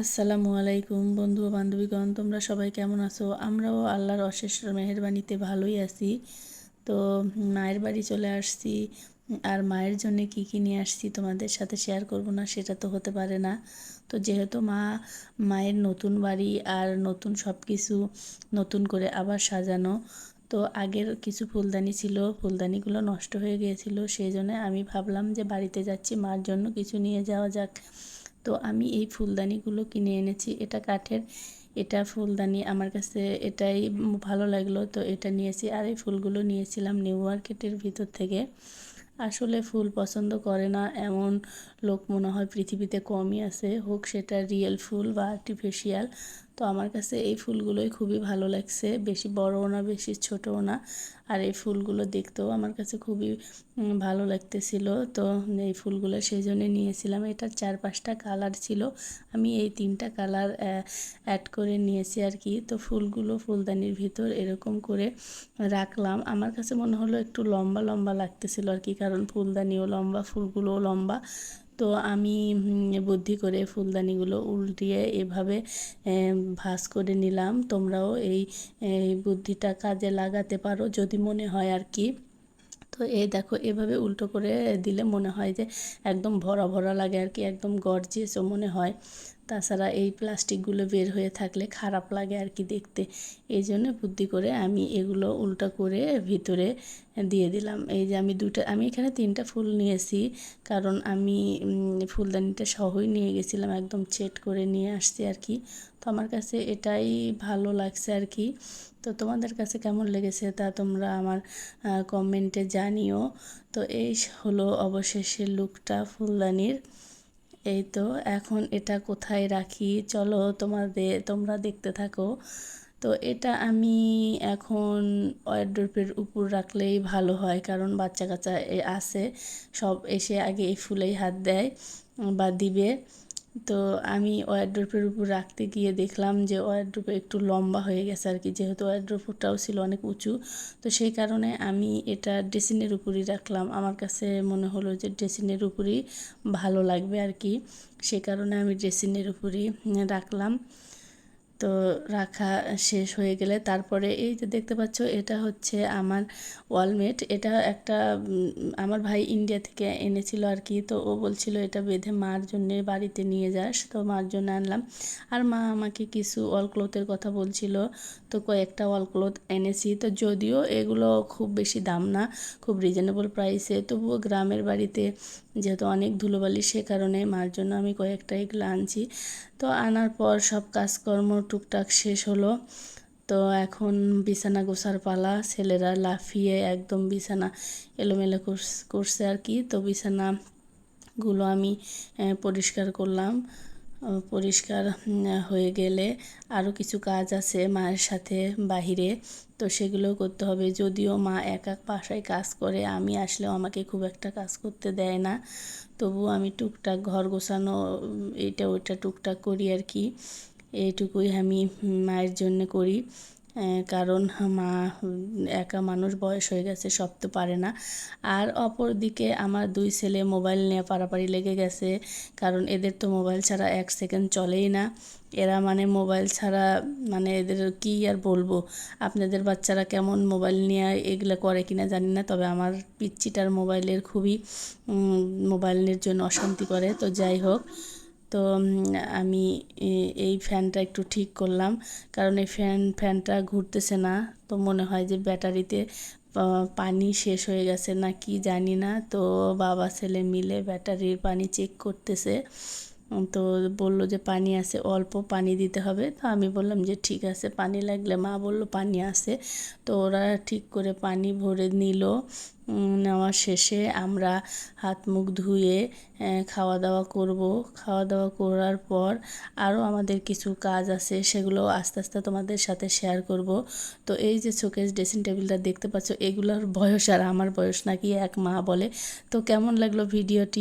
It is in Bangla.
আসসালামু আলাইকুম বন্ধু বান্ধবীগণ, তোমরা সবাই কেমন আছো? আমরাও আল্লাহর অশেষ মেহেরবানিতে ভালোই আছি। তো মায়ের বাড়ি চলে আসছি। আর মায়ের জন্য কি কি নিয়ে আসছি তোমাদের সাথে শেয়ার করব না সেটা তো হতে পারে না। তো যেহেতু মা মায়ের নতুন বাড়ি আর নতুন সব কিছু নতুন করে আবার সাজানো, তো আগের কিছু ফুলদানি ছিল, ফুলদানিগুলো নষ্ট হয়ে গিয়েছিল, সেই জন্য আমি ভাবলাম যে বাড়িতে যাচ্ছি, মার জন্য কিছু নিয়ে যাওয়া যাক। তো আমি এই ফুলদানিগুলো কিনে এনেছি। এটা কাঠের, এটা ফুলদানি আমার কাছে এটাই ভালো লাগল। তো এটা নিয়েছি আর এই ফুলগুলো নিয়েছিলাম নিউ মার্কেটের ভিতর থেকে। আসলে ফুল পছন্দ করে না এমন লোক মনে হয় পৃথিবীতে কমই আছে। হোক সেটা রিয়েল ফুল বা আর্টিফিশিয়াল তো আমার কাছে এই ফুলগুলোই খুবই ভালো লাগছে। বেশি বড়ও না, বেশি ছোটও না। আর এই ফুলগুলো দেখতেও আমার কাছে খুবই ভালো লাগতেছিল। তো এই ফুলগুলো সেই জন্যে নিয়েছিলাম। এটার চার পাঁচটা কালার ছিল। আমি এই তিনটা কালার অ্যাড করে নিয়েছি আর কি। তো ফুলগুলো ফুলদানির ভিতর এরকম করে রাখলাম। আমার কাছে মনে হলো একটু লম্বা লম্বা লাগতেছিল আর কি। কারণ ফুলদানিও লম্বা, ফুলগুলোও লম্বা। তো আমি বুদ্ধি করে ফুলদানিগুলো উল্টিয়ে এভাবে ভাস করে নিলাম। তোমরাও এই বুদ্ধিটা কাজে লাগাতে পারো যদি মনে হয় আর কি। তো এই দেখো, এভাবে উল্টো করে দিলে মনে হয় যে একদম ভরা ভরা লাগে আর কি, একদম গর্জিয়াসও মনে হয়। তাছাড়া এই প্লাস্টিকগুলো বের হয়ে থাকলে খারাপ লাগে আর কি দেখতে। এই জন্য বুদ্ধি করে আমি এগুলো উল্টা করে ভিতরে দিয়ে দিলাম। এই যে আমি দুটা আমি এখানে তিনটা ফুল নিয়েছি, কারণ আমি ফুলদানিটা সহই নিয়ে গেছিলাম, একদম চেট করে নিয়ে আসছি আর কি। তো আমার কাছে এটাই ভালো লাগছে আর কি। তো তোমাদের কাছে কেমন লেগেছে তা তোমরা আমার কমেন্টে জানিও। তো এই হলো অবশেষে লুকটা ফুলদানির। এই তো এখন এটা কোথায় রাখি? চলো তোমাদের তোমরা দেখতে থাকো। তো এটা আমি এখন ওয়ারড্রোপের উপর রাখলেই ভালো হয়, কারণ বাচ্চা কাচ্চা আছে। সব এসে আগে এই ফুলেই হাত দেয় বা দিবে। তো আমি ওয়ারড্রোপের উপর রাখতে গিয়ে দেখলাম যে ওয়ারড্রোপে একটু লম্বা হয়ে গেছে আর কি, যেহেতু ওয়ারড্রোপটাও ছিল অনেক উঁচু। তো সেই কারণে আমি এটা ড্রেসিনের উপরই রাখলাম। আমার কাছে মনে হলো যে ড্রেসিনের উপরই ভালো লাগবে আর কি। সে কারণে আমি ড্রেসিনের উপরই রাখলাম। তো রাখা শেষ হয়ে গেলে তারপরে এই যে দেখতে পাচ্ছ, এটা হচ্ছে আমার ওয়ালমেট। এটা একটা আমার ভাই ইন্ডিয়া থেকে এনেছিল আর কি। তো ও বলছিল এটা বেঁধে মার জন্য বাড়িতে নিয়ে যাস। তো মার জন্য আনলাম। আর মা আমাকে কিছু ওয়াল ক্লথের কথা বলছিল। তো কয়েকটা ওয়াল ক্লথ এনেছি। তো যদিও এগুলো খুব বেশি দাম না, খুব রিজনেবল প্রাইসে তবুও গ্রামের বাড়িতে যেহেতু অনেক ধুলোবালি, সে কারণে মার জন্য আমি কয়েকটা এগুলো আনছি। তো আনার পর সব কাজকর্ম টুকটাক শেষ হলো। তো এখন বিছানা গোছার পালা, ছেলেরা লাফিয়ে একদম বিছানা এলোমেলো করছে আর কি। তো বিছানাগুলো আমি পরিষ্কার করলাম। পরিষ্কার হয়ে গেলে আরও কিছু কাজ আছে মায়ের সাথে বাহিরে। তো সেগুলো করতে হবে। যদিও মা এক এক বাসায় কাজ করে, আমি আসলেও আমাকে খুব একটা কাজ করতে দেয় না। তবু আমি টুকটাক ঘর গোছানো এইটা ওইটা টুকটাক করি আর কি। এইটুকুই আমি মায়ের জন্য করি। কারণ মা একা মানুষ বয়স হয়ে গেছে, সব তো পারে না। আর অপর দিকে আমার দুই ছেলে মোবাইল নিয়ে পারাপারি লেগে গেছে, কারণ এদের তো মোবাইল ছাড়া এক সেকেন্ড চলেই না। এরা মানে মোবাইল ছাড়া মানে এদের কি আর বলব? আপনাদের বাচ্চারা কেমন মোবাইল নিয়ে এগুলো করে কিনা জানি না, তবে আমার পিচ্চিটার মোবাইলের খুবই মোবাইলের জন্য অশান্তি করে। তো যাই হোক তো আমি এই ফ্যানটা একটু ঠিক করলাম। কারণ এই ফ্যান, ফ্যানটা ঘুরতেছে না। তো মনে হয় যে ব্যাটারিতে পানি শেষ হয়ে গেছে না কি জানি না। তো বাবা, ছেলে মিলে ব্যাটারির পানি চেক করতেছে। তো বলল যে পানি আছে, অল্প পানি দিতে হবে। তো আমি বললাম যে ঠিক আছে, পানি লাগলে মা বলল পানি আছে। তো ওরা ঠিক করে পানি ভরে নিল। নেওয়া শেষে আমরা হাত মুখ ধুয়ে খাওয়া দাওয়া করব। খাওয়া দাওয়া করার পর আরও আমাদের কিছু কাজ আছে, সেগুলো আস্তে আস্তে তোমাদের সাথে শেয়ার করব। তো এই যে শোকেস ড্রেসিং টেবিলটা দেখতে পাচ্ছ, এগুলোর বয়স আর আমার বয়স নাকি এক মা বলে। তো কেমন লাগল ভিডিওটি